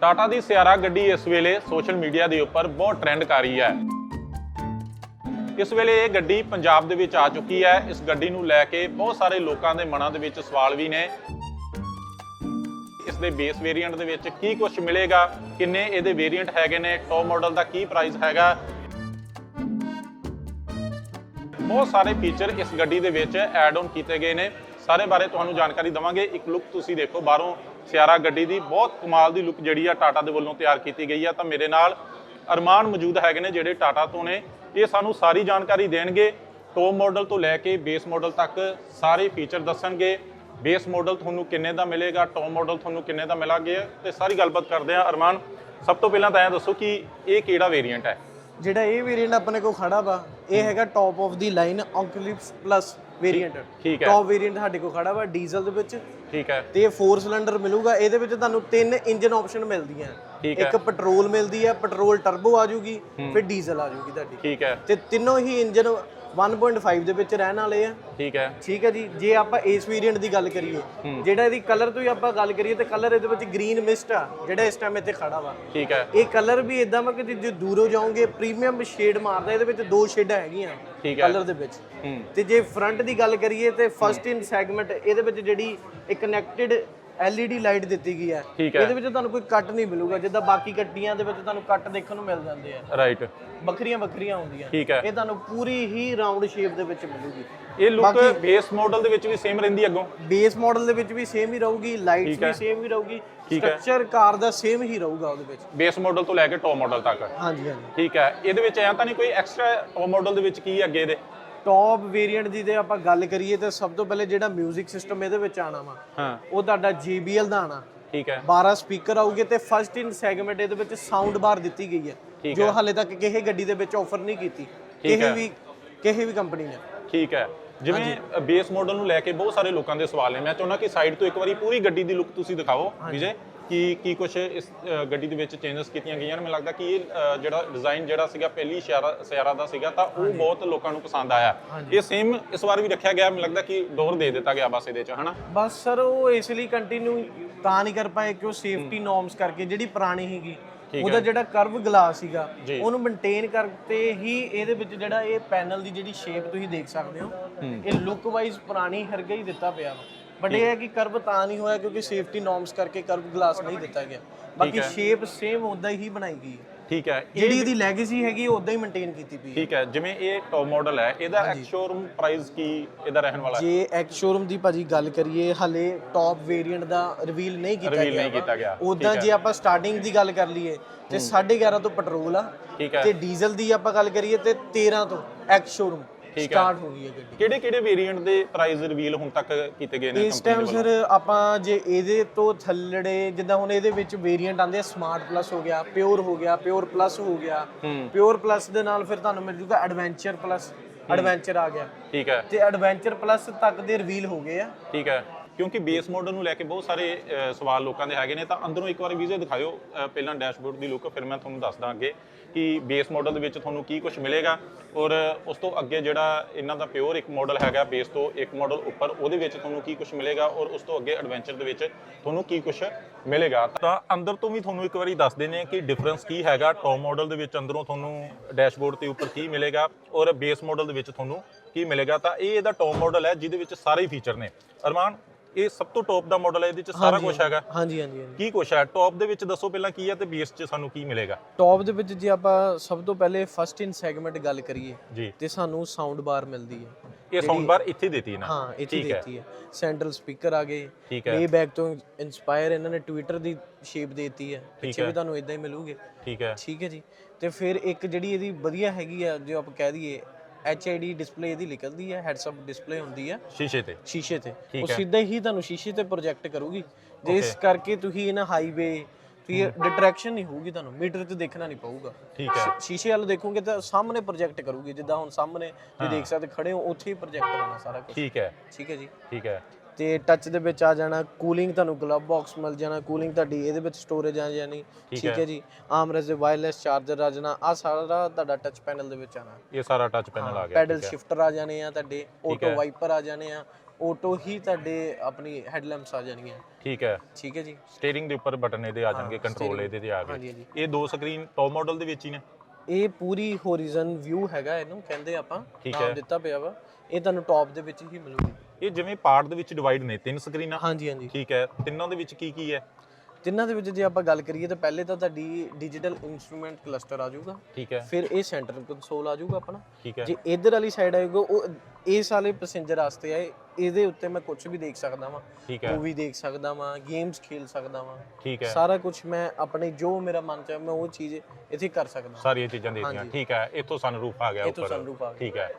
ਟਾਟਾ ਦੀ ਸਿਆਰਾ ਗੱਡੀ ਇਸ ਵੇਲੇ ਸੋਸ਼ਲ ਮੀਡੀਆ ਦੇ ਉੱਪਰ ਬਹੁਤ ਟ੍ਰੈਂਡ ਕਰ ਰਹੀ ਹੈ। ਇਸ ਵੇਲੇ ਇਹ ਗੱਡੀ ਪੰਜਾਬ ਦੇ ਵਿੱਚ ਆ ਚੁੱਕੀ ਹੈ। ਇਸ ਗੱਡੀ ਨੂੰ ਲੈ ਕੇ ਬਹੁਤ ਸਾਰੇ ਲੋਕਾਂ ਦੇ ਮਨਾਂ ਦੇ ਵਿੱਚ ਸਵਾਲ ਵੀ ਨੇ। ਇਸ ਦੇ ਬੇਸ ਵੇਰੀਐਂਟ ਦੇ ਵਿੱਚ ਕੀ ਕੁਝ ਮਿਲੇਗਾ? ਕਿੰਨੇ ਇਹਦੇ ਵੇਰੀਐਂਟ ਹੈਗੇ ਨੇ? ਟੌਪ ਮਾਡਲ ਦਾ ਕੀ ਪ੍ਰਾਈਸ ਹੈਗਾ? ਬਹੁਤ ਸਾਰੇ ਫੀਚਰ ਇਸ ਗੱਡੀ ਦੇ ਵਿੱਚ ਐਡ ਆਨ ਕੀਤੇ ਗਏ ਨੇ। ਸਾਰੇ ਬਾਰੇ ਤੁਹਾਨੂੰ ਜਾਣਕਾਰੀ ਦਵਾਂਗੇ। ਇੱਕ ਲੁੱਕ ਤੁਸੀਂ ਦੇਖੋ ਬਾਹਰੋਂ। ਸਿਆਰਾ ਗੱਡੀ ਦੀ ਬਹੁਤ ਕਮਾਲ ਦੀ ਲੁੱਕ ਜਿਹੜੀ ਆ ਟਾਟਾ ਦੇ ਵੱਲੋਂ ਤਿਆਰ ਕੀਤੀ ਗਈ ਆ ਤਾਂ ਮੇਰੇ ਨਾਲ ਅਰਮਾਨ ਮੌਜੂਦ ਹੈਗੇ ਨੇ ਜਿਹੜੇ ਟਾਟਾ ਤੋਂ ਨੇ। ਇਹ ਸਾਨੂੰ ਸਾਰੀ ਜਾਣਕਾਰੀ ਦੇਣਗੇ। ਟੋਪ ਮਾਡਲ ਤੋਂ ਲੈ ਕੇ ਬੇਸ ਮਾਡਲ ਤੱਕ ਸਾਰੇ ਫੀਚਰ ਦੱਸਣਗੇ। ਬੇਸ ਮਾਡਲ ਤੁਹਾਨੂੰ ਕਿੰਨੇ ਦਾ ਮਿਲੇਗਾ ਟੋਪ ਮਾਡਲ ਤੁਹਾਨੂੰ ਕਿੰਨੇ ਦਾ ਮਿਲਾਂਗੇ ਤੇ ਸਾਰੀ ਗੱਲਬਾਤ ਕਰਦੇ ਆ। ਅਰਮਾਨ, ਸਭ ਤੋਂ ਪਹਿਲਾਂ ਤਾਂ ਇਹ ਦੱਸੋ ਕਿ ਇਹ ਕਿਹੜਾ ਵੇਰੀਐਂਟ ਹੈ? ਜਿਹੜਾ ਇਹ ਵੇਰੀਐਂਟ ਆਪਣੇ ਕੋਲ ਖੜਾ ਵਾ, ਇਹ ਹੈਗਾ ਟੌਪ ਆਫ ਦੀ ਲਾਈਨ ਔਕਲਿਪਸ ਪਲੱਸ ਵੇਰੀਐਂਟ ਠੀਕ ਹੈ। ਟੌਪ ਵੇਰੀਐਂਟ ਸਾਡੇ ਕੋਲ ਖੜਾ ਵਾ ਡੀਜ਼ਲ ਦੇ ਵਿੱਚ। ਠੀਕ ਹੈ। ਤੇ ਇਹ 4 ਸਿਲੰਡਰ ਮਿਲੂਗਾ ਇਹਦੇ ਵਿੱਚ ਤੁਹਾਨੂੰ ਤਿੰਨ ਇੰਜਨ ਆਪਸ਼ਨ ਮਿਲਦੀਆਂ। ਠੀਕ ਹੈ। ਇੱਕ ਪੈਟਰੋਲ ਮਿਲਦੀ ਹੈ ਪੈਟਰੋਲ ਟਰਬੋ ਆ ਜੂਗੀ ਫਿਰ ਡੀਜ਼ਲ ਆ ਜੂਗੀ ਤੁਹਾਡੀ। ਠੀਕ ਹੈ। ਤੇ ਤਿੰਨੋਂ ਹੀ ਇੰਜਨ 1.5 ਦੇ ਵਿੱਚ ਰਹਿਣ ਵਾਲੇ ਆ। ਠੀਕ ਹੈ। ਠੀਕ ਹੈ ਜੀ ਜੇ ਆਪਾਂ ਇਸ ਵੇਰੀਐਂਟ ਦੀ ਗੱਲ ਕਰੀਏ ਜਿਹੜਾ ਇਹਦੀ ਕਲਰ ਤੋਂ ਹੀ ਆਪਾਂ ਗੱਲ ਕਰੀਏ ਤੇ ਕਲਰ ਇਹਦੇ ਵਿੱਚ ਗ੍ਰੀਨ ਮਿਸਟ ਆ ਜਿਹੜਾ ਇਸ ਟਾਈਮ ਇੱਥੇ ਖੜਾ ਵਾ। ਠੀਕ ਹੈ। ਇਹ ਕਲਰ ਵੀ ਇਦਾਂ ਵਾ ਕਿ ਜੇ ਦੂਰੋਂ ਜਾਓਗੇ ਪ੍ਰੀਮੀਅਮ ਸ਼ੇਡ ਮਾਰਦਾ ਇਹਦੇ ਵਿੱਚ ਦੋ ਸ਼ੇਡਾਂ ਹੈਗੀਆਂ ਠੀਕ ਹੈ। ਕਲਰ ਦੇ ਵਿੱਚ। ਤੇ ਜੇ ਫਰੰਟ ਦੀ ਗੱਲ ਕਰੀਏ ਤੇ ਫਸਟ ਇਨ ਸੈਗਮੈਂਟ ਇਹਦੇ ਵਿੱਚ ਜਿਹੜੀ ਇੱਕ ਕਨੈਕਟਡ LED ਲਾਈਟ ਦਿੱਤੀ ਗਈ ਹੈ। ਠੀਕ ਹੈ। ਇਹਦੇ ਵਿੱਚ ਤੁਹਾਨੂੰ ਕੋਈ ਕੱਟ ਨਹੀਂ ਮਿਲੂਗਾ। ਜਿੱਦਾਂ ਬਾਕੀ ਗੱਡੀਆਂ ਦੇ ਵਿੱਚ ਤੁਹਾਨੂੰ ਕੱਟ ਦੇਖਣ ਨੂੰ ਮਿਲ ਜਾਂਦੇ ਆ। ਰਾਈਟ ਵੱਖਰੀਆਂ ਵੱਖਰੀਆਂ ਹੁੰਦੀਆਂ। ਠੀਕ ਹੈ। ਇਹ ਤੁਹਾਨੂੰ ਪੂਰੀ ਹੀ ਰਾਉਂਡ ਸ਼ੇਪ ਦੇ ਵਿੱਚ ਮਿਲੂਗੀ। ਇਹ ਲੁੱਕ ਬੇਸ ਮਾਡਲ ਦੇ ਵਿੱਚ ਵੀ ਸੇਮ ਰਹਿੰਦੀ ਅੱਗੋਂ? ਬੇਸ ਮਾਡਲ ਦੇ ਵਿੱਚ ਵੀ ਸੇਮ ਹੀ ਰਹੂਗੀ ਲਾਈਟਸ ਵੀ ਸੇਮ ਹੀ ਰਹੂਗੀ। ਠੀਕ ਹੈ। ਸਟਰਕਚਰ ਕਾਰ ਦਾ ਸੇਮ ਹੀ ਰਹੂਗਾ ਉਹਦੇ ਵਿੱਚ। ਬੇਸ ਮਾਡਲ ਤੋਂ ਲੈ ਕੇ ਟੌਪ ਮਾਡਲ ਤੱਕ। ਹਾਂਜੀ ਹਾਂਜੀ। ਠੀਕ ਹੈ। ਇਹਦੇ ਵਿੱਚ ਐਂ ਤਾਂ ਨਹੀਂ ਕੋਈ ਐਕਸਟਰਾ ਟੌਪ ਮਾਡਲ ਦੇ ਵਿੱਚ ਕੀ ਹੈ ਅੱਗੇ ਇਹਦੇ? ਟੌਪ ਵੇਰੀਐਂਟ ਦੀ ਤੇ ਆਪਾਂ ਗੱਲ ਕਰੀਏ ਤਾਂ ਸਭ ਤੋਂ ਪਹਿਲੇ ਜਿਹੜਾ 뮤직 ਸਿਸਟਮ ਇਹਦੇ ਵਿੱਚ ਆਣਾ ਵਾ ਹਾਂ। ਉਹ ਤੁਹਾਡਾ JBL ਦਾ ਆਣਾ ਠੀਕ ਹੈ। 12 ਸਪੀਕਰ ਆਉਗੇ ਤੇ ਫਸਟ ਇਨ ਸੈਗਮੈਂਟ ਇਹਦੇ ਵਿੱਚ ਸਾਊਂਡ ਬਾਰ ਦਿੱਤੀ ਗਈ ਹੈ ਜੋ ਹਾਲੇ ਤੱਕ ਕਿਸੇ ਗੱਡੀ ਦੇ ਵਿੱਚ ਆਫਰ ਨਹੀਂ ਕੀਤੀ। ਕਿਸੇ ਵੀ ਕਿਸੇ ਵੀ ਕੰਪਨੀ ਨੇ। ਠੀਕ ਹੈ। ਜਿਵੇਂ ਬੇਸ ਮਾਡਲ ਨੂੰ ਲੈ ਕੇ ਬਹੁਤ ਸਾਰੇ ਲੋਕਾਂ ਦੇ ਸਵਾਲ ਨੇ। ਮੈਂ ਚਾਹੁੰਦਾ ਕਿ ਸਾਈਡ ਤੋਂ ਇੱਕ ਵਾਰੀ ਪੂਰੀ ਗੱਡੀ ਦੀ ਲੁੱਕ ਤੁਸੀਂ ਦਿਖਾਓ ਵਿਜੇ। ਕਿ ਕੀ ਕੁਝ ਇਸ ਅ, ਗੱਡੀ ਦੇ ਵਿੱਚ ਚੇਂਜਸ ਕੀਤੀਆਂ ਗਈਆਂ ਨੇ? ਮੈਨੂੰ ਲੱਗਦਾ ਕਿ ਇਹ ਅ, ਜਿਹੜਾ ਡਿਜ਼ਾਈਨ ਜਿਹੜਾ ਸੀਗਾ ਪਹਿਲੀ ਸਿਆਰਾ ਸਿਆਰਾ ਦਾ ਸੀਗਾ ਤਾਂ ਉਹ ਬਹੁਤ ਲੋਕਾਂ ਨੂੰ ਪਸੰਦ ਆਇਆ। ਇਹ ਸੇਮ ਇਸ ਵਾਰ ਵੀ ਰੱਖਿਆ ਗਿਆ ਮੈਨੂੰ ਲੱਗਦਾ ਕਿ ਡੋਰ ਦੇ ਦਿੱਤਾ ਗਿਆ ਬਸ ਇਹਦੇ ਚ ਹਨਾ? ਬਸ ਸਰ ਉਹ ਇਸ ਲਈ ਕੰਟੀਨਿਊ ਤਾਂ ਨਹੀਂ ਕਰ ਪਾਏ ਕਿ ਉਹ ਸੇਫਟੀ ਨੋਰਮਸ ਕਰਕੇ ਜਿਹੜੀ ਪੁਰਾਣੀ ਸੀਗੀ ਉਹਦਾ ਜਿਹੜਾ ਕਰਵ ਗਲਾਸ ਸੀਗਾ ਉਹਨੂੰ ਮੇਨਟੇਨ ਕਰਕੇ ਹੀ ਇਹਦੇ ਵਿੱਚ ਜਿਹੜਾ ਇਹ ਪੈਨਲ ਦੀ ਜਿਹੜੀ ਸ਼ੇਪ ਤੁਸੀਂ ਦੇਖ ਸਕਦੇ ਹੋ ਇਹ ਲੁੱਕ ਵਾਈਜ਼ ਪੁਰਾਣੀ ਹਰਗਾ ਹੀ ਦਿੱਤਾ ਪਿਆ ਵਾ। ਬਟ ਇਹ ਹੈ। ਕਿ ਕਰਵ ਤਾਂ ਨਹੀਂ ਹੋਇਆ ਕਿਉਂਕਿ ਸੇਫਟੀ ਨੋਰਮਸ ਕਰਕੇ ਕਰਵ ਗਲਾਸ ਨਹੀਂ ਦਿੱਤਾ ਗਿਆ। ਬਾਕੀ ਸ਼ੇਪ ਸੇਮ ਉਦਾਂ ਹੀ ਬਣਾਈ ਗਈ ਹੈ। ਠੀਕ ਹੈ। ਜਿਹੜੀ ਇਹਦੀ ਲੈਗੇਸੀ ਹੈਗੀ ਉਹ ਉਦਾਂ ਹੀ ਮੇਨਟੇਨ ਕੀਤੀ ਪਈ ਹੈ। ਠੀਕ ਹੈ। ਜਿਵੇਂ ਇਹ ਟੌਪ ਮਾਡਲ ਹੈ ਇਹਦਾ ਐਕਸ ਸ਼ੋਰੂਮ ਪ੍ਰਾਈਸ ਕੀ ਇਹਦਾ ਰਹਿਣ ਵਾਲਾ ਹੈ? ਜੇ ਐਕਸ ਸ਼ੋਰੂਮ ਦੀ ਭਾਜੀ ਗੱਲ ਕਰੀਏ ਹਲੇ ਟੌਪ ਵੇਰੀਐਂਟ ਦਾ ਰਿਵੀਲ ਨਹੀਂ ਕੀਤਾ ਗਿਆ ਨਹੀਂ ਕੀਤਾ ਗਿਆ। ਉਦਾਂ ਜੇ ਆਪਾਂ ਸਟਾਰਟਿੰਗ ਦੀ ਗੱਲ ਕਰ ਲਈਏ ਤੇ 11.5 ਤੋਂ ਪੈਟਰੋਲ ਆ ਤੇ ਡੀਜ਼ਲ ਦੀ ਆਪਾਂ ਗੱਲ ਕਰੀਏ ਤੇ 13 ਤੋਂ ਐਕਸ ਸ਼ੋਰੂਮ ਸਟਾਰਟ ਹੋ। ਗਈ ਹੈ ਗੱਡੀ। ਕਿਹੜੇ ਕਿਹੜੇ ਵੇਰੀਐਂਟ ਦੇ ਪ੍ਰਾਈਸ ਰਿਵੀਲ ਹੁਣ ਤੱਕ ਕੀਤੇ ਗਏ ਨੇ ਇਸ ਟਾਈਮ ਸਰ ਆਪਾਂ ਜੇ ਇਹਦੇ ਤੋਂ ਥੱਲੜੇ ਜਿੱਦਾਂ ਹੁਣ ਇਹਦੇ ਵਿੱਚ ਵੇਰੀਐਂਟ ਆਉਂਦੇ ਆ ਸਮਾਰਟ ਪਲੱਸ ਹੋ ਗਿਆ ਪਿਓਰ ਹੋ ਗਿਆ ਪਿਓਰ ਪਲੱਸ ਹੋ ਗਿਆ। ਪਿਓਰ ਪਲੱਸ ਦੇ ਨਾਲ ਫਿਰ ਤੁਹਾਨੂੰ ਮਿਲ ਜੂਗਾ ਐਡਵੈਂਚਰ ਪਲੱਸ ਐਡਵੈਂਚਰ ਆ ਗਿਆ। ਠੀਕ ਹੈ। ਤੇ ਐਡਵੈਂਚਰ ਪਲੱਸ ਤੱਕ ਦੇ ਰਿਵੀਲ ਹੋ ਗਏ ਆ। ਠੀਕ ਹੈ। ਕਿਉਂਕਿ ਬੇਸ ਮਾਡਲ ਨੂੰ ਲੈ ਕੇ ਬਹੁਤ ਸਾਰੇ ਸਵਾਲ ਲੋਕਾਂ ਦੇ ਹੈਗੇ ਨੇ ਤਾਂ ਅੰਦਰੋਂ ਇੱਕ ਵਾਰੀ ਵੀਜ਼ੇ ਦਿਖਾਇਓ ਅ, ਪਹਿਲਾਂ ਡੈਸ਼ਬੋਰਡ ਦੀ ਲੁੱਕ ਫਿਰ ਮੈਂ ਤੁਹਾਨੂੰ ਦੱਸਦਾ ਅੱਗੇ ਕਿ ਬੇਸ ਮਾਡਲ ਦੇ ਵਿੱਚ ਤੁਹਾਨੂੰ ਕੀ ਕੁਝ ਮਿਲੇਗਾ ਔਰ ਉਸ ਤੋਂ ਅੱਗੇ ਜਿਹੜਾ ਇਹਨਾਂ ਦਾ ਪਿਓਰ ਇੱਕ ਮਾਡਲ ਹੈਗਾ ਬੇਸ ਤੋਂ ਇੱਕ ਮਾਡਲ ਉੱਪਰ ਉਹਦੇ ਵਿੱਚ ਤੁਹਾਨੂੰ ਕੀ ਕੁਝ ਮਿਲੇਗਾ ਔਰ ਉਸ ਤੋਂ ਅੱਗੇ ਐਡਵੈਂਚਰ ਦੇ ਵਿੱਚ ਤੁਹਾਨੂੰ ਕੀ ਕੁਝ ਮਿਲੇਗਾ। ਤਾਂ ਅੰਦਰ ਤੋਂ ਵੀ ਤੁਹਾਨੂੰ ਇੱਕ ਵਾਰੀ ਦੱਸ ਦਿੰਦੇ ਆ ਕਿ ਡਿਫਰੈਂਸ ਕੀ ਹੈਗਾ ਟੌਪ ਮਾਡਲ ਦੇ ਵਿੱਚ ਅੰਦਰੋਂ ਤੁਹਾਨੂੰ ਡੈਸ਼ਬੋਰਡ ਤੇ ਉੱਪਰ ਕੀ ਮਿਲੇਗਾ ਔਰ ਬੇਸ ਮਾਡਲ ਦੇ ਵਿੱਚ ਤੁਹਾਨੂੰ ਕੀ ਮਿਲੇਗਾ ਤਾਂ ਇਹ ਇਹਦਾ ਟੌਪ ਮਾਡਲ ਹੈ ਜਿਹਦੇ ਵਿੱਚ ਸਾਰੇ ਫੀਚਰ ਨੇ। ਅਰਮਾਨ ਇਹ ਸਭ ਤੋਂ ਟੌਪ ਦਾ ਮਾਡਲ ਹੈ ਇਹਦੇ ਵਿੱਚ ਸਾਰਾ ਕੁਝ ਹੈਗਾ। ਹਾਂਜੀ ਹਾਂਜੀ ਹਾਂਜੀ। ਕੀ ਕੁਝ ਹੈ? ਟੌਪ ਦੇ ਵਿੱਚ ਦੱਸੋ ਪਹਿਲਾਂ ਕੀ ਹੈ ਤੇ ਬੇਸ 'ਚ ਸਾਨੂੰ ਕੀ ਮਿਲੇਗਾ? ਟੌਪ ਦੇ ਵਿੱਚ ਜੇ ਆਪਾਂ ਸਭ ਤੋਂ ਪਹਿਲੇ ਫਸਟ ਇਨ ਸੈਗਮੈਂਟ ਗੱਲ ਕਰੀਏ ਤੇ ਸਾਨੂੰ ਸਾਊਂਡ ਬਾਰ ਮਿਲਦੀ ਹੈ। ਇਹ ਸਾਊਂਡ ਬਾਰ ਇੱਥੇ ਦਿੱਤੀ ਨਾ? ਹਾਂ ਇੱਥੇ ਦਿੱਤੀ ਹੈ। ਸੈਂਟਰਲ ਸਪੀਕਰ ਆ ਗਏ। ਠੀਕ ਹੈ। ਵੇ ਬੈਕ ਤੋਂ ਇਨਸਪਾਇਰ ਇਹਨਾਂ ਨੇ ਟਵਿੱਟਰ ਦੀ ਸ਼ੇਪ ਦਿੱਤੀ ਹੈ। ਪਿੱਛੇ ਵੀ ਤੁਹਾਨੂੰ ਇਦਾਂ ਹੀ ਮਿਲੂਗੇ। ਠੀਕ ਹੈ। ਠੀਕ ਹੈ ਜੀ। ਤੇ ਫਿਰ ਇੱਕ ਜਿਹੜੀ ਇਹਦੀ ਵਧੀਆ ਹੈਗੀ ਆ ਜੋ ਆਪਾਂ ਕਹਿ ਦਈਏ HID ਡਿਸਪਲੇ ਇਹਦੀ ਨਿਕਲਦੀ ਹੈ ਹੈਡਸ ਅਪ ਡਿਸਪਲੇ ਹੁੰਦੀ ਹੈ। ਸ਼ੀਸ਼ੇ ਤੇ। ਸ਼ੀਸ਼ੇ ਤੇ। ਉਹ ਸਿੱਧਾ ਹੀ ਤੁਹਾਨੂੰ ਸ਼ੀਸ਼ੇ ਤੇ ਪ੍ਰੋਜੈਕਟ ਕਰੂਗੀ। ਜਿਸ ਕਰਕੇ ਤੁਸੀਂ ਇਹਨਾਂ ਹਾਈਵੇ ਤੁਸੀਂ ਡਿਟਰੈਕਸ਼ਨ ਨਹੀਂ ਹੋਊਗੀ ਤੁਹਾਨੂੰ ਮੀਟਰ ਤੇ ਦੇਖਣਾ ਨਹੀਂ ਪਊਗਾ। ਠੀਕ ਹੈ। ਸ਼ੀਸ਼ੇ ਵੱਲ ਦੇਖੋਗੇ ਤਾਂ ਸਾਹਮਣੇ ਪ੍ਰੋਜੈਕਟ ਕਰੂਗੀ ਜਿੱਦਾਂ ਹੁਣ ਸਾਹਮਣੇ ਤੁਸੀਂ ਦੇਖ ਸਕਦੇ ਖੜੇ ਹੋ ਉੱਥੇ ਹੀ ਪ੍ਰੋਜੈਕਟ ਹੋਣਾ ਸਾਰਾ ਕੁਝ ਠੀਕ ਹੈ। ਠੀਕ ਹੈ ਜੀ। ਠੀਕ ਹੈ। ਤੇ ਟੱਚ ਦੇ ਵਿੱਚ ਆ ਜਾਣਾ ਕੂਲਿੰਗ ਤੁਹਾਨੂੰ ਗਲਵ ਬਾਕਸ ਮਿਲ ਜਾਣਾ ਕੂਲਿੰਗ ਤੁਹਾਡੀ ਇਹਦੇ ਵਿੱਚ ਸਟੋਰੇਜ ਆ ਜਾਣੀ ਠੀਕ ਹੈ। ਜੀ। ਆਮਰਸ ਦੇ ਵਾਇਰਲੈਸ ਚਾਰਜਰ ਆ ਜਾਣਾ ਆ ਸਾਰਾ ਤੁਹਾਡਾ ਟੱਚ ਪੈਨਲ ਦੇ ਵਿੱਚ ਆਣਾ ਇਹ ਸਾਰਾ ਟੱਚ ਪੈਨਲ ਆ ਗਿਆ ਪੈਡਲ ਸ਼ਿਫਟਰ ਆ ਜਾਣੇ ਆ ਤੁਹਾਡੇ ਆਟੋ ਵਾਈਪਰ ਆ ਜਾਣੇ ਆ ਆਟੋ ਹੀ ਤੁਹਾਡੇ ਆਪਣੀ ਹੈਡਲੈਂਪਸ ਆ ਜਾਣਗੀਆਂ ਠੀਕ ਹੈ। ਠੀਕ ਹੈ ਜੀ। ਸਟੀਅਰਿੰਗ ਦੇ ਉੱਪਰ ਬਟਨ ਇਹਦੇ ਆ ਜਾਣਗੇ ਕੰਟਰੋਲ ਇਹਦੇ ਤੇ ਆ ਗਏ। ਇਹ ਦੋ ਸਕਰੀਨ ਟੌਪ ਮਾਡਲ ਦੇ ਵਿੱਚ ਹੀ ਨੇ। ਇਹ ਪੂਰੀ ਹੋਰੀਜ਼ਨ ਵਿਊ ਹੈਗਾ ਇਹਨੂੰ ਕਹਿੰਦੇ ਆਪਾਂ ਨਾਮ। ਦਿੱਤਾ ਪਿਆ ਵਾ। ਇਹ ਤੁਹਾਨੂੰ ਟੌਪ ਦੇ ਵਿੱਚ ਹੀ ਮਿਲੂਗੀ। ਇਹ ਜਿਵੇਂ ਪਾਰਟ ਦੇ ਵਿੱਚ ਡਿਵਾਈਡ ਨੇ ਤਿੰਨ ਸਕਰੀਨਾਂ ਹਾਂਜੀ ਹਾਂਜੀ। ਠੀਕ ਹੈ। ਤਿੰਨਾਂ ਦੇ ਵਿੱਚ ਕੀ ਕੀ ਹੈ? ਤਿੰਨਾਂ ਦੇ ਵਿੱਚ ਜੇ ਆਪਾਂ ਗੱਲ ਕਰੀਏ ਤਾਂ ਪਹਿਲੇ ਤਾਂ ਤੁਹਾਡੀ ਡਿਜੀਟਲ ਇਨਸਟਰੂਮੈਂਟ ਕਲਸਟਰ ਆ ਜਾਊਗਾ। ਠੀਕ ਹੈ। ਫਿਰ ਇਹ ਸੈਂਟਰ ਕੰਸੋਲ ਆ ਜਾਊਗਾ ਆਪਣਾ। ਠੀਕ ਹੈ। ਜੇ ਇਧਰ ਵਾਲੀ ਸਾਈਡ ਆਏਗਾ ਉਹ ਇਸ ਵਾਲੇ ਪੈਸੇਂਜਰ ਵਾਸਤੇ ਹੈ ਇਹਦੇ ਉੱਤੇ ਮੈਂ ਕੁਝ ਵੀ ਦੇਖ ਸਕਦਾ ਵਾਂ। ਠੀਕ ਹੈ। ਮੂਵੀ ਦੇਖ ਸਕਦਾ ਵਾਂ ਗੇਮਸ ਖੇਲ ਸਕਦਾ ਵਾਂ। ਠੀਕ ਹੈ। ਸਾਰਾ ਕੁਝ ਮੈਂ ਆਪਣੇ ਜੋ ਮੇਰਾ ਮਨ ਚਾਹੇ ਮੈਂ ਉਹ ਚੀਜ਼ ਇੱਥੇ ਕਰ ਸਕਦਾ। ਸਾਰੀਆਂ ਚੀਜ਼ਾਂ ਦੇ ਦਿੱਤੀਆਂ ਠੀਕ ਹੈ। ਇੱਥੋਂ ਸਨਰੂਫ ਆ ਗਿਆ ਇੱਥੋਂ ਉੱਪਰ। sunroof ਆ ਗਿਆ। ਠੀਕ ਹੈ।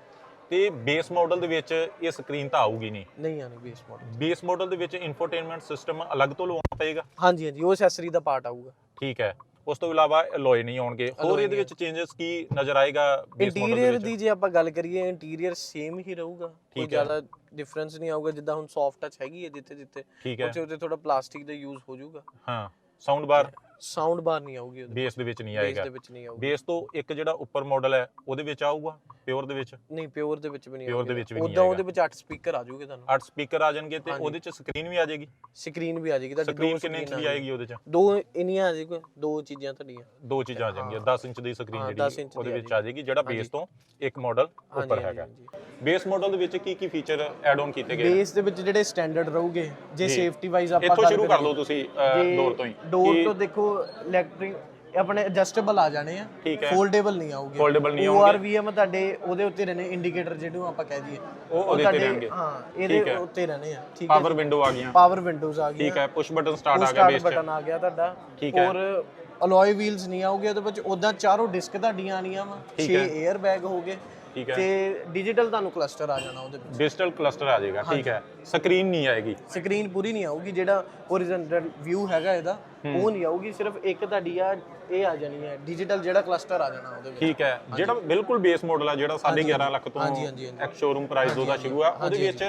ਤੇ ਬੇਸ ਮਾਡਲ ਦੇ ਵਿੱਚ ਇਹ ਸਕਰੀਨ ਤਾਂ ਆਊਗੀ ਨਹੀਂ। ਨਹੀਂ ਆਣੀ ਬੇਸ ਮਾਡਲ ਬੇਸ ਮਾਡਲ ਦੇ ਵਿੱਚ ਇਨਫੋਟੇਨਮੈਂਟ ਸਿਸਟਮ ਅਲੱਗ ਤੋਂ ਲਵਾਉਣਾ ਪਏਗਾ? ਹਾਂਜੀ ਹਾਂਜੀ ਉਹ ਐਕਸੈਸਰੀ ਦਾ ਪਾਰਟ ਆਊਗਾ। ਠੀਕ ਹੈ। ਉਸ ਤੋਂ ਇਲਾਵਾ ਅਲੋਏ ਨਹੀਂ ਆਉਣਗੇ। ਹੋਰ ਇਹਦੇ ਵਿੱਚ ਚੇਂਜਸ ਕੀ ਨਜ਼ਰ ਆਏਗਾ ਇੰਟੀਰੀਅਰ ਦੀ ਜੇ ਆਪਾਂ ਗੱਲ ਕਰੀਏ ਇੰਟੀਰੀਅਰ ਸੇਮ ਹੀ ਰਹੂਗਾ। ਕੋਈ। ਜ਼ਿਆਦਾ ਡਿਫਰੈਂਸ ਨਹੀਂ ਆਊਗਾ ਜਿੱਦਾਂ ਹੁਣ ਸੌਫਟ ਟੱਚ ਹੈਗੀ ਹੈ ਜਿੱਥੇ ਜਿੱਥੇ ਉੱਥੇ ਉੱਥੇ ਥੋੜਾ ਪਲਾਸਟਿਕ ਦਾ ਯੂਜ਼ ਹੋ ਜਾਊਗਾ। ਹਾਂ ਸਾਊਂਡ ਬਾਰ ਸਾਊਂਡ ਬਾਰ ਨਹੀਂ ਆਊਗੀ ਉਹਦੇ ਬੇਸ ਦੇ ਵਿੱਚ ਨਹੀਂ ਬੇਸ ਆਏਗਾ। ਦੇ ਵਿੱਚ ਨਹੀਂ ਆਊਗੀ। ਬੇਸ ਤੋਂ ਇੱਕ ਜਿਹੜਾ ਉੱਪਰ ਮਾਡਲ ਹੈ ਉਹਦੇ ਵਿੱਚ ਆਊਗਾ? ਪਿਓਰ ਦੇ ਵਿੱਚ? ਨਹੀਂ ਪਿਓਰ ਦੇ ਵਿੱਚ ਵੀ ਨਹੀਂ Pure ਦੇ ਵਿੱਚ ਵੀ ਨਹੀਂ ਉਦਾਂ ਉਹਦੇ ਵਿੱਚ 8 ਸਪੀਕਰ ਆ ਜਾਊਗੇ ਤੁਹਾਨੂੰ। 8 ਸਪੀਕਰ ਆ ਜਾਣਗੇ ਤੇ ਉਹਦੇ ਚ ਸਕਰੀਨ ਵੀ ਆ ਜਾਏਗੀ? ਸਕਰੀਨ ਵੀ ਆ ਜਾਏਗੀ ਤੁਹਾਡੀ ਸਕਰੀਨ ਕਿੰਨੇ ਇੰਚ ਦੀ ਆਏਗੀ ਉਹਦੇ ਚ? ਦੋ ਇੰਨੀਆਂ ਆ ਜਾਏਗਾ ਦੋ ਚੀਜ਼ਾਂ ਤੁਹਾਡੀਆਂ। ਦੋ ਚੀਜ਼ਾਂ ਆ ਜਾਣਗੀਆਂ 10 ਇੰਚ ਦੀ ਸਕਰੀਨ ਹਾਂ, 10 ਜਿਹੜੀ ਇੰਚ ਦੀ ਉਹਦੇ ਆ ਵਿੱਚ ਆ ਜਾਏਗੀ। ਜਿਹੜਾ ਬੇਸ ਤੋਂ ਇੱਕ ਮਾਡਲ ਉੱਪਰ ਹਾਂਜੀ, ਹੈਗਾ। ਹਾਂਜੀ। ਬੇਸ ਮਾਡਲ ਦੇ ਵਿੱਚ ਕੀ ਕੀ ਫੀਚਰ ਐਡ ਆਨ ਕੀਤੇ ਗਏ ਨੇ? ਬੇਸ ਦੇ ਵਿੱਚ ਜਿਹੜੇ ਸਟੈਂਡਰਡ ਰਹੂਗੇ ਜੇ ਸੇਫਟੀ ਵਾਈਜ਼ ਆਪਾਂ ਇੱਥੋਂ ਸ਼ੁਰੂ ਕਰ ਲਓ ਤੁਸੀਂ ਅਹ, ਡੋਰ ਤੋਂ ਹੀ। ਡੋਰ ਤੋਂ ਦੇਖੋ ਇਲੈਕਟ੍ਰਿਕ ਆਪਣੇ ਐਡਜਸਟੇਬਲ ਆ ਜਾਣੇ ਆ। ਠੀਕ ਹੈ। ਫੋਲਡੇਬਲ ਨਹੀਂ ਆਉਗੇ। Foldable ਨਹੀਂ ORVM ਤੁਹਾਡੇ ਉਹਦੇ ਉੱਤੇ ਰਹਿਣੇ ਇੰਡੀਕੇਟਰ ਜਿਹਨੂੰ ਆਪਾਂ ਕਹਿ ਦਈਏ। ਉਹ ਉਹਦੇ ਤੇ ਤੁਹਾਡੇ- ਰਹਿਣਗੇ। ਹਾਂ ਇਹਦੇ ਉੱਤੇ ਰਹਿਣੇ ਆ। ਠੀਕ ਹੈ ਪਾਵਰ ਵਿੰਡੋ ਆ ਗਈਆਂ। ਪਾਵਰ ਵਿੰਡੋਜ਼ ਆ ਗਈਆਂ। ਠੀਕ ਹੈ ਪੁਸ਼ ਬਟਨ ਸਟਾਰਟ ਆ ਗਿਆ ਸਟਾਰਟ ਬੇਸ ਚ। ਬਟਨ ਆ ਗਿਆ ਤੁਹਾਡਾ। ਠੀਕ ਹੈ। ਔਰ ਅਲੋਏ ਵੀਲਸ ਨਹੀਂ ਆਉਗੇ ਉਹਦੇ ਵਿੱਚ ਉਦਾਂ ਚਾਰੋਂ ਡਿਸਕ ਤੁਹਾਡੀਆਂ ਆਣੀਆਂ ਵਾ। 6 에ਅਰ ਬੈਗ ਹੋਗੇ। ਠੀਕ ਹੈ। ਤੇ ਡਿਜੀਟਲ ਤੁਹਾਨੂੰ ਕਲਸਟਰ ਆ ਜਾਣਾ ਉਹਦੇ ਵਿੱਚ। ਡਿਜੀਟਲ ਕਲਸਟਰ ਆ ਜਾਏਗਾ ਠੀਕ ਹੈ। ਸਕਰੀਨ ਨਹੀਂ ਆਏਗੀ। ਸਕਰੀਨ ਪੂਰੀ ਨਹੀਂ ਆਊਗੀ ਜਿਹੜਾ ਹੋਰੀਜ਼ੋਨਟਲ ਵਿਊ ਹੈਗਾ ਇਹਦਾ ਉਹ ਨਹੀਂ ਆਊਗੀ ਸਿਰਫ ਇੱਕ ਤੁਹਾਡੀ ਆ ਇਹ ਆ ਜਾਣੀ ਹੈ ਡਿਜੀਟਲ ਜਿਹੜਾ ਕਲਸਟਰ ਆ ਜਾਣਾ ਉਹਦੇ ਵਿੱਚ। ਠੀਕ ਹੈ। ਜਿਹੜਾ ਬਿਲਕੁਲ ਬੇਸ ਮਾਡਲ ਆ ਜਿਹੜਾ 11.5 ਲੱਖ ਤੋਂ। ਐਕਸ ਸ਼ੋਰੂਮ ਪ੍ਰਾਈਸ ਉਹਦਾ ਸ਼ੁਰੂ ਆ ਉਹਦੇ ਵਿੱਚ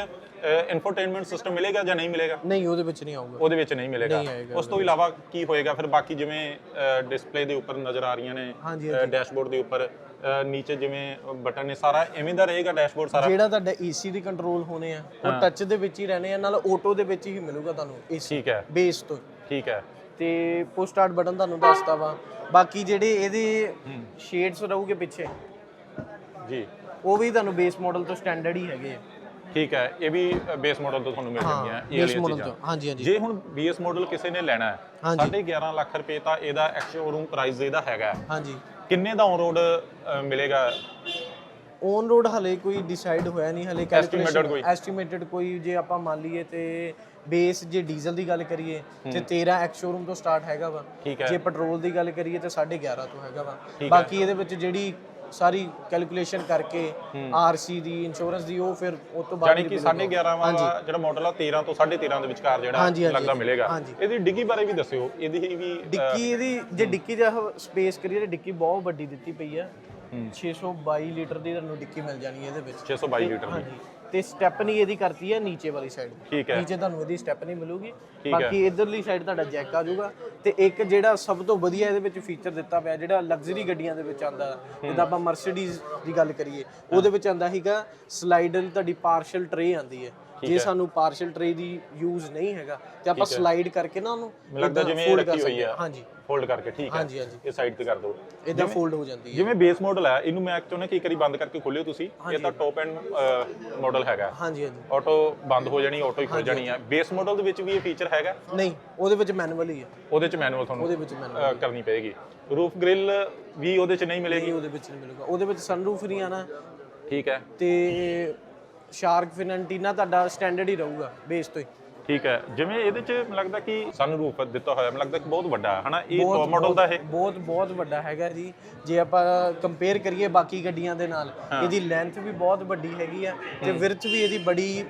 ਇਨਫੋਟੇਨਮੈਂਟ ਸਿਸਟਮ ਮਿਲੇਗਾ ਜਾਂ ਨਹੀਂ ਮਿਲੇਗਾ? ਨਹੀਂ ਉਹਦੇ ਵਿੱਚ ਨਹੀਂ ਆਊਗਾ। ਉਹਦੇ ਵਿੱਚ ਨਹੀਂ ਮਿਲੇਗਾ। ਉਸ ਤੋਂ ਇਲਾਵਾ ਕੀ ਹੋਏਗਾ? ਫਿਰ ਬਾਕੀ ਜਿਵੇਂ ਡਿਸਪਲੇ ਦੇ ਉੱਪਰ ਨਜ਼ਰ ਆ ਰਹੀਆਂ ਨੇ ਡੈਸ਼ਬੋਰਡ ਦੇ ਉੱਪਰ। ਨੀਚੇ ਜਿਵੇਂ ਬਟਨ ਨੇ ਸਾਰਾ ਐਵੇਂ ਦਾ ਰਹੇਗਾ ਡੈਸ਼ਬੋਰਡ ਸਾਰਾ। ਜਿਹੜਾ ਤੁਹਾਡਾ ਏਸੀ ਦੇ ਕੰਟਰੋਲ ਹੋਣੇ ਆ ਉਹ ਟੱਚ ਦੇ ਵਿੱਚ ਹੀ ਰਹਿਣੇ ਆ ਨਾਲ ਆਟੋ ਦੇ ਵਿੱਚ ਹੀ ਮਿਲੂਗਾ ਤੁਹਾਨੂੰ ਏਸੀ ਠੀਕ ਹੈ। ਬੇਸ ਤੋਂ। ਠੀਕ ਹੈ। ਤੇ ਪੁਸ਼ ਸਟਾਰਟ ਬਟਨ ਤੁਹਾਨੂੰ ਦੱਸਤਾ ਵਾ। ਬਾਕੀ ਜਿਹੜੇ ਇਹਦੇ ਸ਼ੇਡਸ ਰਹੂਗੇ ਪਿੱਛੇ ਜੀ। ਉਹ ਵੀ ਤੁਹਾਨੂੰ ਬੇਸ ਮਾਡਲ ਤੋਂ ਸਟੈਂਡਰਡ ਹੀ ਹੈਗੇ ਆ। ਠੀਕ ਹੈ ਇਹ ਵੀ ਬੇਸ ਮਾਡਲ ਤੋਂ ਤੁਹਾਨੂੰ ਮਿਲ ਜਾਣਗੀਆਂ ਇਹ ਬੇਸ ਵਾਲੀਆਂ ਮਾਡਲ ਚੀਜ਼ਾਂ। ਤੋਂ। ਹਾਂਜੀ ਹਾਂਜੀ। ਜੇ ਹੁਣ ਬੇਸ ਮਾਡਲ ਕਿਸੇ ਨੇ ਲੈਣਾ ਹੈ ਹਾਂਜੀ। 11.5 ਲੱਖ ਰੁਪਏ ਤਾਂ ਇਹਦਾ ਐਕਸ ਸ਼ੋਰੂਮ ਪ੍ਰਾਈਸ ਇਹਦਾ ਹੈਗਾ। ਹਾਂਜੀ। ਕਿੰਨੇ ਦਾ ਔਨ ਰੋਡ ਮਿਲੇਗਾ? ਔਨ ਰੋਡ ਹਲੇ ਕੋਈ ਡਿਸਾਈਡ ਹੋਇਆ ਨਹੀਂ ਹਲੇ Estimated ਕੋਈ? ਐਸਟੀਮੇਟਡ ਕੋਈ ਜੇ ਆਪਾਂ ਮੰਨ ਲਈਏ ਤੇ ਬੇਸ ਜੇ ਡੀਜ਼ਲ ਦੀ ਗੱਲ ਕਰੀਏ ਤੇ 13 ਐਕਸ ਸ਼ੋਰੂਮ ਤੋਂ ਸਟਾਰਟ ਹੈਗਾ ਵਾ। ਠੀਕ ਹੈ। ਜੇ ਪੈਟਰੋਲ ਦੀ ਗੱਲ ਕਰੀਏ ਤੇ 11.5 ਤੋਂ ਹੈਗਾ ਵਾ। ਬਾਕੀ ਇਹਦੇ ਵਿੱਚ ਜਿਹੜੀ ਸਾਰੀ ਕੈਲਕੂਲੇਸ਼ਨ ਕਰਕੇ ਆਰਸੀ ਦੀ ਇੰਸ਼ੋਰੈਂਸ ਦੀ ਉਹ ਫਿਰ ਉਸ ਤੋਂ ਬਾਅਦ ਯਾਨੀ ਕਿ 11.5 ਵਾਲਾ ਜਿਹੜਾ ਮਾਡਲ ਆ 13 ਤੋਂ 13.5 ਦੇ ਵਿਚਕਾਰ ਜਿਹੜਾ ਲੱਗਦਾ ਮਿਲੇਗਾ। ਇਹਦੀ ਡਿੱਗੀ ਬਾਰੇ ਵੀ ਦੱਸਿਓ। ਇਹਦੀ ਵੀ ਡਿੱਕੀ ਇਹਦੀ ਜੇ ਡਿੱਕੀ ਦਾ ਸਪੇਸ ਕਰੀਏ ਤੇ ਡਿੱਕੀ ਬਹੁਤ ਵੱਡੀ ਦਿੱਤੀ ਪਈ ਆ। 622 ਲੀਟਰ ਦੀ ਤੁਹਾਨੂੰ ਡਿੱਕੀ ਮਿਲ ਜਾਣੀ ਹੈ ਇਹਦੇ ਵਿੱਚ। 622 ਲੀਟਰ ਦੀ। ਤੇ ਸਟੈਪਨੀ ਇਹਦੀ ਕਰਤੀ ਹੈ ਨੀਚੇ ਵਾਲੀ ਸਾਈਡ ਠੀਕ ਹੈ। ਨੀਚੇ ਤੁਹਾਨੂੰ ਇਹਦੀ ਸਟੈਪਨੀ ਮਿਲੂਗੀ। ਠੀਕ ਬਾਕੀ ਇਧਰਲੀ ਸਾਈਡ ਤੁਹਾਡਾ ਜੈਕ ਆ ਜਾਊਗਾ। ਤੇ ਇੱਕ ਜਿਹੜਾ ਸਭ ਤੋਂ ਵਧੀਆ ਇਹਦੇ ਵਿੱਚ ਫੀਚਰ ਦਿੱਤਾ ਪਿਆ ਜਿਹੜਾ ਲਗਜ਼ਰੀ ਗੱਡੀਆਂ ਦੇ ਵਿੱਚ ਆਂਦਾ ਜਿੱਦਾਂ ਆਪਾਂ ਮਰਸੀਡੀਜ਼ ਦੀ ਗੱਲ ਕਰੀਏ ਉਹਦੇ ਵਿੱਚ ਆਂਦਾ ਸੀਗਾ ਸਲਾਈਡਰ ਤੁਹਾਡੀ ਪਾਰਸ਼ਲ ਟਰੇ ਆਂਦੀ ਹੈ। ਜੇ ਸਾਨੂੰ ਪਾਰਸ਼ਲ ਟਰੇ ਦੀ ਯੂਜ਼ ਨਹੀਂ ਹੈਗਾ ਤੇ ਆਪਾਂ ਸਲਾਈਡ ਕਰਕੇ ਨਾ ਉਹਨੂੰ ਲੱਗਦਾ ਜਿਵੇਂ ਇਹ ਕਰ ਰੱਖੀ ਹੋਈ ਆ। ਹਾਂਜੀ। ਫੋਲਡ ਕਰਕੇ ਠੀਕ ਹੈ। ਹਾਂਜੀ ਹਾਂਜੀ। ਇਹ ਸਾਈਡ ਤੇ ਕਰ ਦਿਓ ਇਦਾਂ ਫੋਲਡ ਹੋ ਜਾਂਦੀ ਹੈ। ਜਿਵੇਂ ਬੇਸ ਮਾਡਲ ਹੈ ਇਹਨੂੰ ਮੈਂ ਚਾਹੁੰਦਾ ਕਿ ਇੱਕ ਵਾਰੀ ਬੰਦ ਕਰਕੇ ਖੋਲਿਓ ਤੁਸੀਂ। ਇਹ ਤਾਂ ਟੌਪ ਐਂਡ ਮਾਡਲ ਹੈਗਾ। ਹਾਂਜੀ ਹਾਂਜੀ। ਆਟੋ ਬੰਦ ਹੋ ਜਾਣੀ ਆਟੋ ਹੀ ਖੁੱਲ ਜਾਣੀ ਹੈ ਬੇਸ ਮਾਡਲ ਦੇ ਵਿੱਚ ਵੀ ਇਹ ਫੀਚਰ ਹੈਗਾ? ਨਹੀਂ ਉਹਦੇ ਵਿੱਚ ਮੈਨੂਅਲ ਹੀ ਹੈ। ਉਹਦੇ ਚ ਮੈਨੂਅਲ ਤੁਹਾਨੂੰ ਉਹਦੇ ਵਿੱਚ ਮੈਨੂਅਲ ਕਰਨੀ ਪਏਗੀ। ਰੂਫ ਗ੍ਰਿਲ ਵੀ ਉਹਦੇ ਚ ਨਹੀਂ ਮਿਲੇਗੀ? ਉਹਦੇ ਵਿੱਚ ਨਹੀਂ ਮਿਲੂਗਾ। ਉਹਦੇ ਵਿੱਚ ਸਨਰੂਫ ਨਹੀਂ ਆਣਾ ਠੀਕ ਹੈ। ਤੇ ਸ਼ਾਰਕ ਫਿਨ ਐਂਟੀਨਾ ਤੁਹਾਡਾ ਸਟੈਂਡਰਡ ਹੀ ਰਹੂਗਾ ਬੇਸ ਤੋਂ ਹੀ। ਠੀਕ ਹੈ। ਜਿਵੇਂ ਇਹਦੇ ਚ ਮੈਨੂੰ ਲੱਗਦਾ ਕਿ ਸਨ ਰੂਫ ਦਿੱਤਾ ਹੋਇਆ ਮੈਨੂੰ ਲੱਗਦਾ ਕਿ ਬਹੁਤ ਵੱਡਾ ਹੈ ਹਨਾ? ਇਹ ਟੌਪ ਮਾਡਲ ਦਾ ਇਹ ਬਹੁਤ ਬਹੁਤ ਵੱਡਾ ਹੈਗਾ ਜੀ। ਜੇ ਆਪਾਂ ਕੰਪੇਅਰ ਕਰੀਏ ਬਾਕੀ ਗੱਡੀਆਂ ਦੇ ਨਾਲ ਇਹਦੀ ਲੈਂਥ ਵੀ ਬਹੁਤ ਵੱਡੀ ਹੈਗੀ ਆ ਤੇ ਵਿਰਥ ਵੀ ਇਹਦੀ ਬੜੀ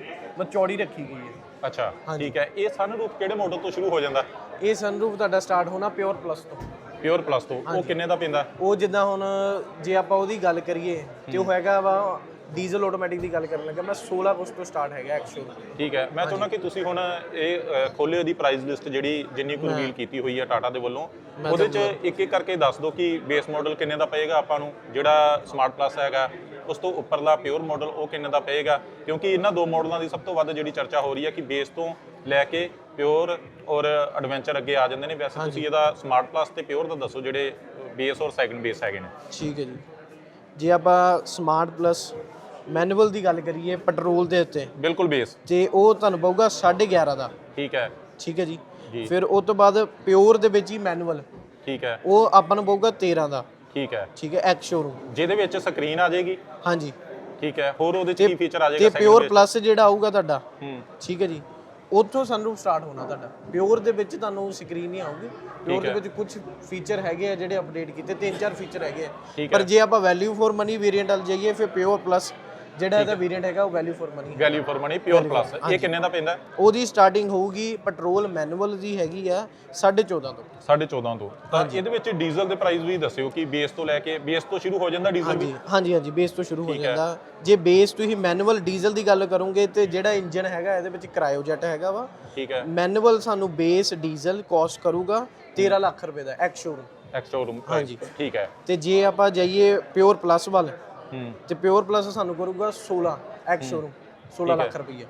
ਚੌੜੀ ਰੱਖੀ ਗਈ ਹੈ। ਅੱਛਾ ਠੀਕ ਹੈ। ਇਹ ਸਨ ਰੂਫ ਕਿਹੜੇ ਮਾਡਲ ਤੋਂ ਸ਼ੁਰੂ ਹੋ ਜਾਂਦਾ? ਇਹ ਸਨਰੂਫ ਤੁਹਾਡਾ ਸਟਾਰਟ ਹੋਣਾ ਪਿਓਰ ਪਲੱਸ ਤੋਂ। ਪਿਓਰ ਪਲੱਸ ਤੋਂ। ਉਹ ਕਿੰਨੇ ਦਾ ਪੈਂਦਾ? ਉਹ ਜਿੱਦਾਂ ਹੁਣ ਜੇ ਆਪਾਂ ਉਹਦੀ ਗੱਲ ਕਰੀਏ ਤੇ ਉਹ ਹੈਗਾ ਵਾ ਡੀਜ਼ਲ ਆਟੋਮੈਟਿਕ ਦੀ ਗੱਲ ਕਰਨ ਲੱਗਾ ਮੈਂ 16 ਕੁਛ ਤੋਂ ਸਟਾਰਟ ਹੈਗਾ ਐਕਚੁਅਲ ਠੀਕ ਹੈ। ਮੈਂ ਚਾਹੁੰਦਾ ਕਿ ਤੁਸੀਂ ਹੁਣ ਇਹ ਖੋਲੇ ਦੀ ਪ੍ਰਾਈਸ ਲਿਸਟ ਜਿਹੜੀ ਜਿੰਨੀ ਕੁ ਰਿਵੀਲ ਕੀਤੀ ਹੋਈ ਹੈ ਟਾਟਾ ਦੇ ਵੱਲੋਂ। ਉਹਦੇ ਚ ਇੱਕ ਇੱਕ ਕਰਕੇ ਦੱਸ ਦਿਓ ਕਿ ਬੇਸ ਮਾਡਲ ਕਿੰਨੇ ਦਾ ਪਏਗਾ ਆਪਾਂ ਨੂੰ ਜਿਹੜਾ ਸਮਾਰਟ ਪਲੱਸ ਹੈਗਾ। ਉਸ ਤੋਂ ਉੱਪਰਲਾ ਪਿਓਰ ਮਾਡਲ ਉਹ ਕਿੰਨੇ ਦਾ ਪਏਗਾ? ਕਿਉਂਕਿ ਇਹਨਾਂ ਦੋ ਮਾਡਲਾਂ ਦੀ ਸਭ ਤੋਂ ਵੱਧ ਜਿਹੜੀ ਚਰਚਾ ਹੋ ਰਹੀ ਹੈ ਕਿ ਬੇਸ ਤੋਂ ਲੈ ਕੇ ਪਿਓਰ ਔਰ ਐਡਵੈਂਚਰ ਅੱਗੇ ਆ ਜਾਂਦੇ ਨੇ। ਵੈਸੇ ਤੁਸੀਂ ਇਹਦਾ ਸਮਾਰਟ ਪਲੱਸ ਤੇ ਪਿਓਰ ਦਾ ਦੱਸੋ ਜਿਹੜੇ ਬੇਸ ਔਰ ਸੈਕੰਡ ਬੇਸ ਹੈਗੇ ਨੇ। ਠੀਕ ਹੈ ਜੀ। ਜੇ ਆਪਾਂ ਸਮਾਰਟ ਪਲੱਸ ਮੈਨੂਅਲ ਦੀ ਗੱਲ ਕਰੀਏ ਪੈਟਰੋਲ ਦੇ ਉੱਤੇ। ਬਿਲਕੁਲ ਬੇਸ। ਤੇ ਉਹ ਤੁਹਾਨੂੰ ਪਊਗਾ 11.5 ਦਾ। ਠੀਕ ਹੈ। ਠੀਕ ਹੈ ਜੀ। ਫਿਰ ਉਸ ਤੋਂ ਬਾਅਦ ਪਿਓਰ ਦੇ ਵਿੱਚ ਹੀ ਮੈਨੂਅਲ। ਠੀਕ ਹੈ। ਉਹ ਆਪਾਂ ਨੂੰ ਪਊਗਾ 13 ਦਾ। ਠੀਕ ਹੈ। ਠੀਕ ਹੈ ਐਕਸ ਸ਼ੋਰੂਮ ਜਿਹਦੇ ਵਿੱਚ ਸਕਰੀਨ ਆ ਜਾਏਗੀ? ਹਾਂਜੀ। ਠੀਕ ਹੈ। ਹੋਰ ਉਹਦੇ ਚ ਕੀ ਫੀਚਰ ਆ ਜਾਏਗਾ ਤੇ ਪਿਓਰ ਪਲੱਸ ਜਿਹੜਾ ਆਊਗਾ ਤੁਹਾਡਾ। ਹੂੰ। ਠੀਕ ਹੈ ਜੀ। ਉੱਥੋਂ ਸਨਰੂਫ ਸਟਾਰਟ ਹੋਣਾ ਤੁਹਾਡਾ। ਪਿਓਰ ਦੇ ਵਿੱਚ ਤੁਹਾਨੂੰ ਸਕਰੀਨ ਨਹੀਂ ਆਊਗੀ। ਪਿਓਰ ਦੇ ਵਿੱਚ ਕੁਝ ਫੀਚਰ ਹੈਗੇ ਆ ਜਿਹੜੇ ਅਪਡੇਟ ਕੀਤੇ। ਤਿੰਨ ਚਾਰ ਫੀਚਰ ਹੈਗੇ ਆ। ਪਰ ਜੇ ਆਪਾਂ ਵੈਲਿਊ ਫॉर ਮਨੀ ਵੇਰੀਐਂਟ ਵੱਲ ਜਾਈਏ ਫਿਰ ਪਿਓਰ ਪਲੱਸ ਜਿਹੜਾ ਇਹਦਾ ਵੇਰੀਐਂਟ ਹੈਗਾ ਉਹ value for money value for money pure plus ਇਹ ਕਿੰਨੇ ਦਾ ਪੈਂਦਾ? ਉਹਦੀ ਸਟਾਰਟਿੰਗ ਹੋਊਗੀ ਪੈਟਰੋਲ ਮੈਨੂਅਲ ਦੀ ਹੈਗੀ ਆ 14.5 ਤੋਂ। 14.5 ਤੋਂ। ਤਾਂ ਇਹਦੇ ਵਿੱਚ ਡੀਜ਼ਲ ਦੇ ਪ੍ਰਾਈਸ ਵੀ ਦੱਸਿਓ ਕਿ ਬੇਸ ਤੋਂ ਲੈ ਕੇ ਬੇਸ ਤੋਂ ਸ਼ੁਰੂ ਹੋ ਜਾਂਦਾ ਡੀਜ਼ਲ ਵੀ? ਹਾਂਜੀ ਹਾਂਜੀ ਬੇਸ ਤੋਂ ਸ਼ੁਰੂ ਹੋ ਜਾਂਦਾ। ਜੇ ਬੇਸ ਤੁਸੀਂ ਮੈਨੂਅਲ ਡੀਜ਼ਲ ਦੀ ਗੱਲ ਕਰੋਗੇ ਤੇ ਜਿਹੜਾ ਇੰਜਨ ਹੈਗਾ ਇਹਦੇ ਵਿੱਚ ਕ੍ਰਾਇਓਜੈਟ ਹੈਗਾ ਵਾ। ਠੀਕ ਹੈ। ਮੈਨੂਅਲ ਸਾਨੂੰ ਬੇਸ ਡੀਜ਼ਲ ਕਾਸਟ ਕਰੂਗਾ 13 ਲੱਖ ਰੁਪਏ ਦਾ ਐਕਸ ਸ਼ੋਰੂਮ ਐਕਸ ਸ਼ੋਰੂਮ ਹਾਂਜੀ। ਠੀਕ ਹੈ। ਤੇ ਜੇ ਆਪਾਂ ਜਾਈਏ ਪਿਓਰ ਪਲੱਸ ਵੱਲ ਤੇ ਪਿਓਰ ਪਲੱਸ ਸਾਨੂੰ ਕਰੂਗਾ 16 ਐਕਸ ਸ਼ੋਰੂਮ 16 ਲੱਖ ਰੁਪਏ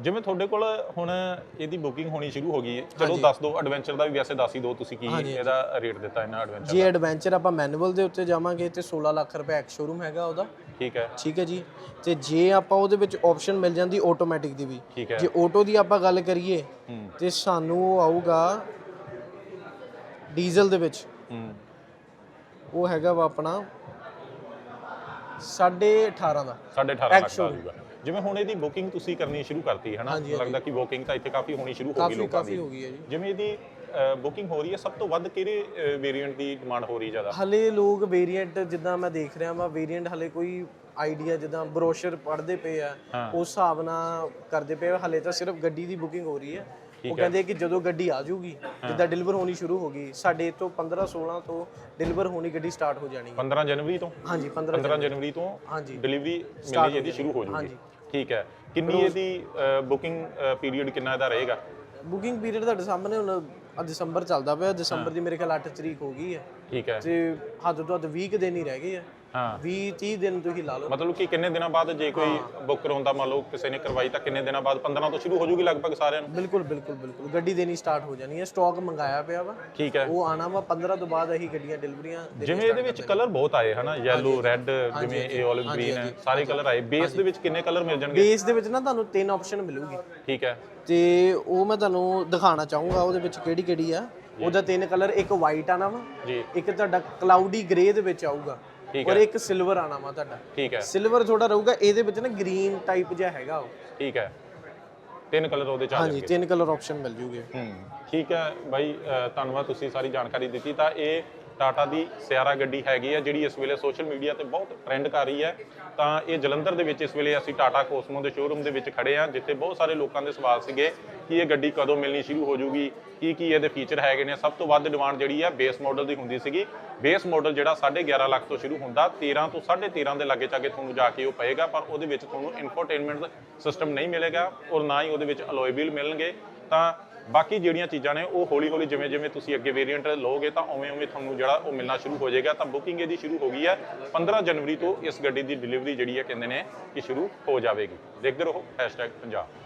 ਜਿਵੇਂ ਤੁਹਾਡੇ ਕੋਲ ਹੁਣ ਇਹਦੀ ਬੁਕਿੰਗ ਹੋਣੀ ਸ਼ੁਰੂ ਹੋ ਗਈ ਹੈ। ਚਲੋ ਦੱਸ ਦਿਓ ਐਡਵੈਂਚਰ ਦਾ ਵੀ ਵੈਸੇ ਦੱਸ ਹੀ ਦਿਓ ਤੁਸੀਂ ਕੀ ਇਹਦਾ ਰੇਟ ਦਿੱਤਾ ਇਹਨਾਂ ਐਡਵੈਂਚਰ ਜੇ ਐਡਵੈਂਚਰ ਆਪਾਂ ਮੈਨੂਅਲ ਦੇ ਉੱਤੇ ਜਾਵਾਂਗੇ ਤੇ 16 ਲੱਖ ਰੁਪਏ ਐਕਸ ਸ਼ੋਰੂਮ ਹੈਗਾ ਉਹਦਾ। ਠੀਕ ਹੈ। ਠੀਕ ਹੈ ਜੀ। ਤੇ ਜੇ ਆਪਾਂ ਉਹਦੇ ਵਿੱਚ ਆਪਸ਼ਨ ਮਿਲ ਜਾਂਦੀ ਆਟੋਮੈਟਿਕ ਦੀ ਵੀ। ਜੇ ਆਟੋ ਦੀ ਆਪਾਂ ਗੱਲ ਕਰੀਏ ਤੇ ਸਾਨੂੰ ਉਹ ਆਊਗਾ ਡੀਜ਼ਲ ਦੇ ਵਿੱਚ। ਉਹ ਹੈਗਾ ਵਾ ਆਪਣਾ 18.5 ਦਾ। 18.5 ਲੱਖ ਦਾ ਆਊਗਾ ਜਿਵੇਂ ਹੁਣ ਇਹਦੀ ਬੁਕਿੰਗ ਤੁਸੀਂ ਕਰਨੀ ਸ਼ੁਰੂ ਕਰਤੀ ਹੈ ਨਾ ਲੱਗਦਾ ਕਿ ਬੁਕਿੰਗ ਤਾਂ ਇੱਥੇ ਕਾਫੀ ਹੋਣੀ ਸ਼ੁਰੂ ਹੋ ਗਈ ਲੋਕਾਂ ਕਾਫੀ ਦੀ ਹੋ ਗਈ ਹੈ ਜੀ। ਜਿਵੇਂ ਇਹਦੀ ਬੁਕਿੰਗ ਹੋ ਰਹੀ ਹੈ ਸਭ ਤੋਂ ਵੱਧ ਕਿਹੜੇ ਵੇਰੀਐਂਟ ਦੀ ਡਿਮਾਂਡ ਹੋ ਰਹੀ ਜ਼ਿਆਦਾ? ਹਲੇ ਲੋਕ ਵੇਰੀਐਂਟ ਜਿੱਦਾਂ ਮੈਂ ਦੇਖ ਰਿਹਾ ਵਾਂ ਵੇਰੀਐਂਟ ਹਲੇ ਕੋਈ ਆਈਡੀਆ ਜਿੱਦਾਂ ਬਰੋਸ਼ਰ ਪੜ੍ਹਦੇ ਪਏ ਆ ਉਸ ਹਿਸਾਬ ਨਾਲ ਕਰਦੇ ਪਏ ਆ ਹਲੇ ਤਾਂ ਸਿਰਫ ਗੱਡੀ ਦੀ ਬੁਕਿੰਗ ਹੋ ਰਹੀ ਹੈ। ਉਹ ਕਹਿੰਦੇ ਕਿ ਜਦੋਂ ਗੱਡੀ ਆ ਜਾਊਗੀ ਜਿੱਦਾਂ ਡਿਲੀਵਰ ਹੋਣੀ ਸ਼ੁਰੂ ਹੋ ਗਈ ਸਾਡੇ ਤੋਂ 15 16 ਤੋਂ ਡਿਲੀਵਰ ਹੋਣੀ ਗੱਡੀ ਸਟਾਰਟ ਹੋ ਜਾਣੀ ਹੈ। 15 ਜਨਵਰੀ ਤੋਂ? ਹਾਂਜੀ 15 15 ਜਨਵਰੀ। ਤੋਂ ਹਾਂਜੀ। ਡਿਲੀਵਰੀ ਮਿਲਣੀ ਇਹਦੀ ਸ਼ੁਰੂ ਹੋ ਜੂਗੀ ਠੀਕ ਹੈ। ਕਿੰਨੀ ਇਹਦੀ ਬੁਕਿੰਗ ਪੀਰੀਅਡ ਕਿੰਨਾ ਇਹਦਾ ਰਹੇਗਾ? ਬੁਕਿੰਗ ਪੀਰੀਅਡ ਤੁਹਾਡੇ ਸਾਹਮਣੇ ਹੁਣ ਦਸੰਬਰ ਚੱਲਦਾ ਪਿਆ ਦਸੰਬਰ ਦੀ ਮੇਰੇ ਖਿਆਲ 8 ਤਰੀਕ ਹੋ ਗਈ ਹੈ। ਠੀਕ ਹੈ। ਤੇ ਹੱਦ ਤੋਂ ਹੱਦ 20 ਕੁ ਦਿਨ ਹੀ ਰਹਿ ਗਏ ਆ। ਹਾਂ। 20 30 ਦਿਨ ਤੁਸੀਂ ਲਾ ਲਓ। ਮਤਲਬ ਕਿ ਕਿੰਨੇ ਦਿਨਾਂ ਬਾਅਦ ਜੇ ਕੋਈ ਬੁੱਕ ਕਰਾਉਂਦਾ ਮੰਨ ਲਓ ਕਿਸੇ ਨੇ ਕਰਵਾਈ ਤਾਂ ਕਿੰਨੇ ਦਿਨਾਂ ਬਾਅਦ? 15 ਤੋਂ ਸ਼ੁਰੂ ਹੋ ਜੂਗੀ ਲਗਭਗ ਸਾਰਿਆਂ ਨੂੰ? ਬਿਲਕੁਲ ਬਿਲਕੁਲ ਬਿਲਕੁਲ। ਗੱਡੀ ਦੇਣੀ ਸਟਾਰਟ ਹੋ ਜਾਣੀ ਹੈ। ਸਟਾਕ ਮੰਗਾਇਆ ਪਿਆ ਵਾ। ਠੀਕ ਹੈ। ਉਹ ਆਣਾ ਵਾ। 15 ਤੋਂ ਬਾਅਦ ਅਸੀਂ ਗੱਡੀਆਂ ਡਿਲੀਵਰੀਆਂ ਜਿਵੇਂ ਇਹਦੇ ਵਿੱਚ ਕਲਰ ਬਹੁਤ ਆਏ ਹਨਾ? ਯੈਲੋ ਰੈੱਡ ਜਿਵੇਂ ਇਹ 올ਿਵ ਗ੍ਰੀਨ ਹੈ। ਸਾਰੇ ਕਲਰ ਆਏ। ਬੇਸ ਦੇ ਵਿੱਚ ਕਿੰਨੇ ਕਲਰ ਮਿਲ ਜਾਣਗੇ? ਬੇਸ ਦੇ ਵਿੱਚ ਨਾ ਤੁਹਾਨੂੰ ਤਿੰਨ ਆਪਸ਼ਨ ਮਿਲੂਗੀ। ਠੀਕ ਹੈ। ਤੇ ਉਹ ਮੈਂ ਤੁਹਾਨੂੰ ਦਿਖਾਉਣਾ ਚਾਹੂੰਗਾ। ਉਹਦੇ ਵਿੱਚ ਕਿਹੜੀ ਕਿਹੜੀ ਆ? ਉਹਦਾ ਤਿੰਨ ਕਲਰ ਇੱਕ ਵਾਈਟ ਆਣਾ ਵਾ। ਜੀ। ਇੱਕ ਤੁਹਾਡਾ ਕਲਾਉਡੀ ਗ੍ਰੇ ਦੇ ਵਿੱਚ ਆਊਗਾ। ਠੀਕ ਔਰ ਇੱਕ ਸਿਲਵਰ ਆਣਾ ਵਾ ਤੁਹਾਡਾ। ਠੀਕ ਹੈ। ਸਿਲਵਰ ਥੋੜਾ ਰਹੂਗਾ ਇਹਦੇ ਵਿੱਚ ਨਾ ਗ੍ਰੀਨ ਟਾਈਪ ਜਿਹਾ ਹੈਗਾ ਉਹ। ਠੀਕ ਹੈ। ਤਿੰਨ ਕਲਰ ਉਹਦੇ ਚ ਆ ਹਾਂਜੀ ਤਿੰਨ ਕਲਰ ਆਪਸ਼ਨ ਮਿਲ ਜੂਗੇ। ਹੂੰ। ਠੀਕ ਹੈ। ਬਾਈ ਅ, ਧੰਨਵਾਦ ਤੁਸੀਂ ਸਾਰੀ ਜਾਣਕਾਰੀ ਦਿੱਤੀ। ਤਾਂ ਇਹ ਟਾਟਾ ਦੀ ਸਿਆਰਾ ਗੱਡੀ ਹੈਗੀ ਹੈ ਜਿਹੜੀ ਇਸ ਵੇਲੇ ਸੋਸ਼ਲ ਮੀਡੀਆ ਤੇ ਬਹੁਤ ਟ੍ਰੈਂਡ ਕਰ ਰਹੀ ਹੈ। ਤਾਂ ਇਹ ਜਲੰਧਰ ਦੇ ਵਿੱਚ ਇਸ ਵੇਲੇ ਅਸੀਂ ਟਾਟਾ ਕੋਸਮੋ ਦੇ ਸ਼ੋਰੂਮ ਦੇ ਵਿੱਚ ਖੜੇ ਹਾਂ, ਜਿੱਥੇ ਬਹੁਤ ਸਾਰੇ ਲੋਕਾਂ ਦੇ ਸਵਾਲ ਸੀਗੇ ਕਿ ਇਹ ਗੱਡੀ ਕਦੋਂ ਮਿਲਣੀ ਸ਼ੁਰੂ ਹੋ ਜੂਗੀ, ਕੀ ਕੀ ਇਹਦੇ ਫੀਚਰ ਹੈਗੇ ਨੇ। ਸਭ ਤੋਂ ਵੱਧ ਡਿਮਾਂਡ ਜਿਹੜੀ ਆ ਬੇਸ ਮਾਡਲ ਦੀ ਹੁੰਦੀ ਸੀਗੀ। ਬੇਸ ਮਾਡਲ ਜਿਹੜਾ 11.5 ਲੱਖ ਤੋਂ ਸ਼ੁਰੂ ਹੁੰਦਾ 13 ਤੋਂ 13.5 ਦੇ ਲਾਗੇ ਚਾਗੇ ਤੁਹਾਨੂੰ ਜਾ ਕੇ ਉਹ ਪਏਗਾ, ਪਰ ਉਹਦੇ ਵਿੱਚ ਤੁਹਾਨੂੰ ਇਨਫੋਟੇਨਮੈਂਟ ਸਿਸਟਮ ਨਹੀਂ ਮਿਲੇਗਾ ਔਰ ਨਾ ਹੀ ਉਹਦੇ ਵਿੱਚ ਅਲੋਏ ਵੀਲ ਮਿਲਣਗੇ। ਤਾਂ ਬਾਕੀ ਜਿਹੜੀਆਂ ਚੀਜ਼ਾਂ ਨੇ ਉਹ ਹੌਲੀ ਹੌਲੀ ਜਿਵੇਂ ਜਿਵੇਂ ਤੁਸੀਂ ਅੱਗੇ ਵੇਰੀਐਂਟ ਲਓਗੇ ਤਾਂ ਉਵੇਂ ਉਵੇਂ ਤੁਹਾਨੂੰ ਜਿਹੜਾ ਉਹ ਮਿਲਣਾ ਸ਼ੁਰੂ ਹੋ ਜਾਏਗਾ। ਤਾਂ ਬੁਕਿੰਗ ਇਹਦੀ ਸ਼ੁਰੂ ਹੋ ਗਈ ਹੈ 15 ਜਨਵਰੀ ਤੋਂ ਇਸ ਗੱਡੀ ਦੀ ਡਿਲੀਵਰੀ ਜਿਹੜੀ ਹੈ ਕਹਿੰਦੇ ਨੇ ਕਿ ਸ਼ੁਰੂ ਹੋ ਜਾਵੇਗੀ। ਦੇਖਦੇ ਰਹੋ #ਪੰਜਾਬ।